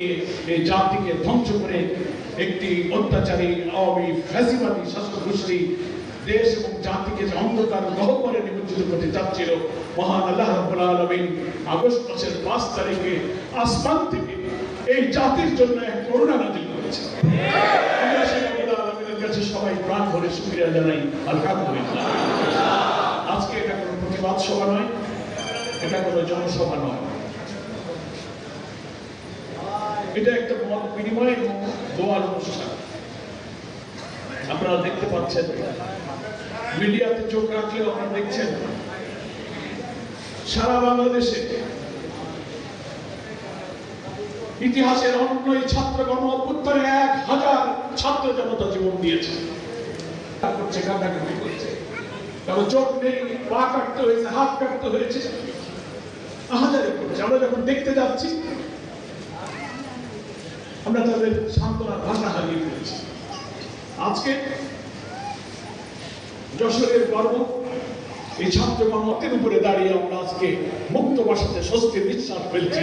এই জাতিকে ধ্বংস করে একটি অত্যাচারী আওয়ামী ফ্যাসিবাদী শাসক গোষ্ঠী দেশ এবং জাতিকে যে অন্ধকার গহ্বরে নিমজ্জিত করতে যাচ্ছিল মহান আল্লাহ রাব্বুল আলামিন আগস্ট মাসের পাঁচ তারিখে আসমান থেকে এই জাতির জন্য এক করুণা নাজিল করেছে। কাছে সবাই প্রাণ ভরে শুকরিয়া জানাই আলহামদুলিল্লাহ আজকে এটা কোনো প্রতিবাদ সভা নয়, এটা কোনো জনসভা নয়। এটা একটা মত বিনিময় দোয়ার অনুষ্ঠান। আপনারা দেখতে পাচ্ছেন, মিডিয়াতে চোখ রাখলেও আপনারা দেখছেন, সারা বাংলাদেশে ইতিহাসের অন্য এই ছাত্র গণ এক হাজার ছাত্র জনতা জীবন দিয়েছে। করছে, কান্নাকাটি করছে। কারও চোখ নেই, পা কাটতে হয়েছে, হাত কাটতে হয়েছে। করছে। আমরা যখন দেখতে যাচ্ছি আমরা তাদের সান্ত্বনার ভাষা হারিয়ে ফেলেছি। আজকে যশোরের গর্ব, এই ছাত্র গণমতের উপরে দাঁড়িয়ে আমরা আজকে মুক্ত ভাষাতে স্বস্তির নিঃশ্বাস ফেলছি।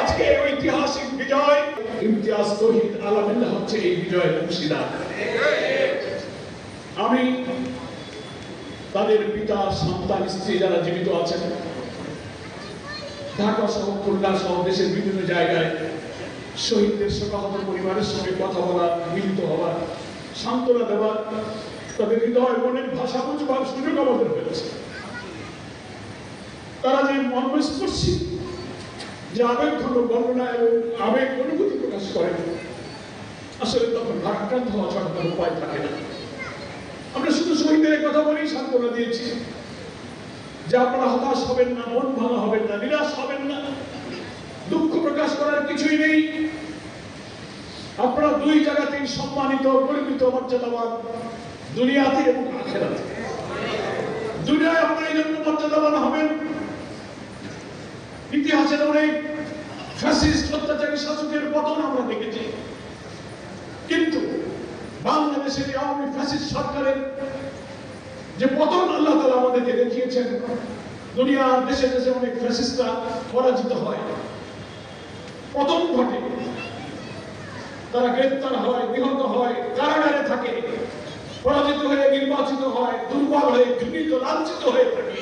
আজকে ঐতিহাসিক বিজয়, ইমতিয়াজ তহিদ আলমিল্লাহ হচ্ছে এই বিজয়ের অংশীদার। আমি তাদের পিতা, সন্তান, স্ত্রী যারা জীবিত আছেন, ঢাকা সহ খুলনা সহ দেশের বিভিন্ন জায়গায় শহীদদের শোকাহত পরিবারের সঙ্গে কথা বলা, মিলিত হওয়া, সান্ত্বনা দেওয়া, তাদের হৃদয়, মনের ভাষা বুঝবার সুযোগ আমাদের হয়েছে। তারা যে মর্মস্পর্শী, যে আবেগ ঘন বর্ণনা এবং আবেগ অনুভূতি প্রকাশ করেন, আসলে তখন ভারাক্রান্ত হওয়া ছাড়া উপায় থাকে না। আমরা শুধু শহীদের কথা বলেই সান্ত্বনা দিয়েছি। যে আপনারা হতাশ হবেন না, মন ভাঙা হবেন না, নিরাশ হবেন না দুঃখ প্রকাশ করার কিছুই নেই। আপনারা দুই জায়গাতেই সম্মানিত, গর্বিত, মর্যাদাবান দুনিয়াতে এবং আখেরাতে। দুনিয়ায় আপনারা এই জন্য মর্যাদাবান হবেন। ইতিহাসের অনেক ফ্যাসিস্ট, অত্যাচারী শাসকের পতন আমরা দেখেছি। কিন্তু বাংলাদেশের আওয়ামী ফ্যাসিস্ট সরকারের যে পতন আল্লাহ তালা আমাদেরকে দেখিয়েছেন, দুনিয়ার দেশে দেশে অনেক ফ্যাসিস্টরা পরাজিত হয়। পতন ঘটে। তারা গ্রেপ্তার হয়, নিহত হয়, কারাগারে থাকে, পরাজিত হয়ে নির্বাচিত হয়, দুর্বল হয়ে ঘৃণিত, লাঞ্ছিত হয়ে থাকে।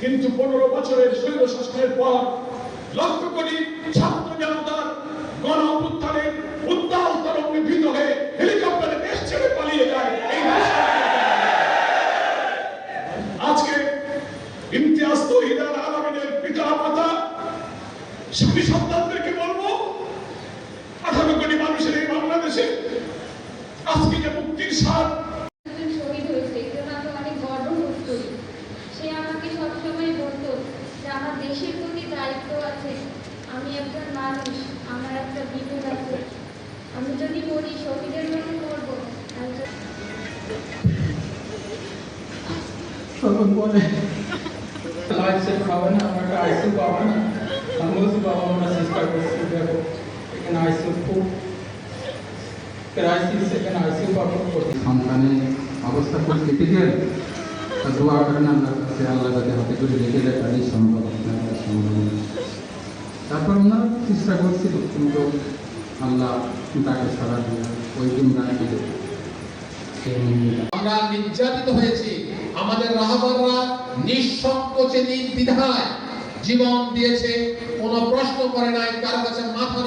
কিন্তু পনেরো বছরের শৈল শাসনের পর লক্ষ্য করি ছাত্র জনতার স্বামী সন্তানদেরকে বলব আঠারো কোটি মানুষের এই বাংলাদেশে আজকে যে মুক্তির স্বাদ। আমি অনেক গর্ববোধ করি। সে আমাকে সবসময় বলতো যে আমার দেশের প্রতি দায়িত্ব আছে আমি একজন মানুষ আমার একটা বিপদ আছে। আমি যদি বলি শহীদের জন্য করব বলে। খাবে না একটা আইসিউ পাবো না আমি বলছি বাবা আমরা চেষ্টা করছি দেখো এখানে আইসিউ খুব ক্রাইসিস এখানে আইসিউ পাবো সন্তানের অবস্থা খুব ক্রিটিক্যাল তো দোয়া করেন আল্লাহ কাছে আল্লাহ যাতে হাতে করে রেখে দেয় তারই সম্ভব আপনার সম্ভব না। তারপর ওনারা চেষ্টা করছিল কিন্তু আল্লাহ তাকে সারা দিয়ে ওই দিন রাখি আমরা নির্যাতিত হয়েছি। আমাদের রাহবররা নিঃসংকোচে নির্দ্বিধায় জীবন দিয়েছে। কোনো প্রশ্ন করে নাই কারও কাছে মাথা